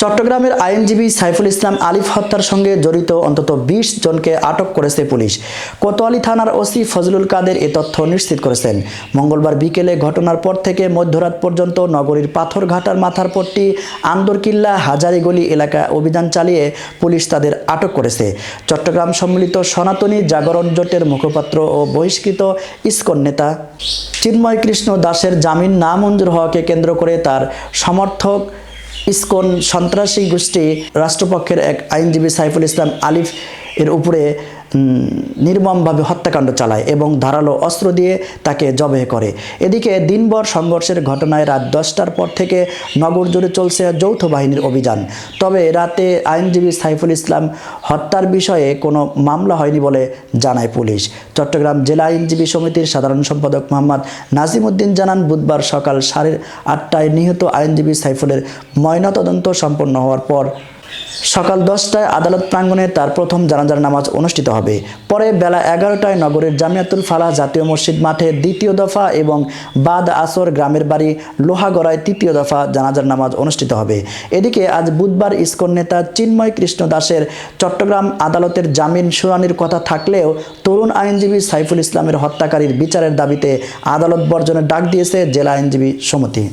চট্টগ্রামের আইনজীবী সাইফুল ইসলাম আলিফ হত্যার সঙ্গে জড়িত অন্তত বিশ জনকে আটক করেছে পুলিশ। কোতোয়ালি থানার ওসি ফজলুল কাদের এ তথ্য নিশ্চিত করেছেন। মঙ্গলবার বিকেলে ঘটনার পর থেকে মধ্যরাত পর্যন্ত নগরীর পাথরঘাটার মাথার পট্টি আন্দরকিল্লা, হাজারিগলি এলাকা অভিযান চালিয়ে পুলিশ তাদের আটক করেছে। চট্টগ্রাম সম্মিলিত সনাতনী জাগরণ জোটের মুখপাত্র ও বহিষ্কৃত ইস্কন নেতা চিন্ময় কৃষ্ণ দাসের জামিন না মঞ্জুর হওয়াকে কেন্দ্র করে তার সমর্থক ইসকন সন্ত্রাসী গোষ্ঠী রাষ্ট্রপক্ষের এক আইনজীবী সাইফুল ইসলাম আলিফ এর উপরে নির্মমভাবে হত্যাকাণ্ড চালায় এবং ধারালো অস্ত্র দিয়ে তাকে জবে করে। এদিকে দিনভর সংঘর্ষের ঘটনায় রাত দশটার পর থেকে নগর জুড়ে চলছে যৌথ বাহিনীর অভিযান। তবে রাতে আইনজীবী সাইফুল ইসলাম হত্যার বিষয়ে কোনো মামলা হয়নি বলে জানায় পুলিশ। চট্টগ্রাম জেলা আইনজীবী সমিতির সাধারণ সম্পাদক মোহাম্মদ নাজিম উদ্দিন জানান, বুধবার সকাল সাড়ে আটটায় নিহত আইনজীবী সাইফুলের ময়নাতদন্ত সম্পন্ন হওয়ার পর সকাল দশটায় আদালত প্রাঙ্গণে তার প্রথম জানাজার নামাজ অনুষ্ঠিত হবে। পরে বেলা এগারোটায় নগরের জামিয়াতুল ফালাহ জাতীয় মসজিদ মাঠে দ্বিতীয় দফা এবং বাদ আসর গ্রামের বাড়ি লোহাগড়ায় তৃতীয় দফা জানাজার নামাজ অনুষ্ঠিত হবে। এদিকে আজ বুধবার ইসকন নেতা চিন্ময় কৃষ্ণ দাসের চট্টগ্রাম আদালতের জামিন শুনানির কথা থাকলেও তরুণ আইনজীবী সাইফুল ইসলামের হত্যাকারীর বিচারের দাবিতে আদালত বর্জনের ডাক দিয়েছে জেলা আইনজীবী সমিতি।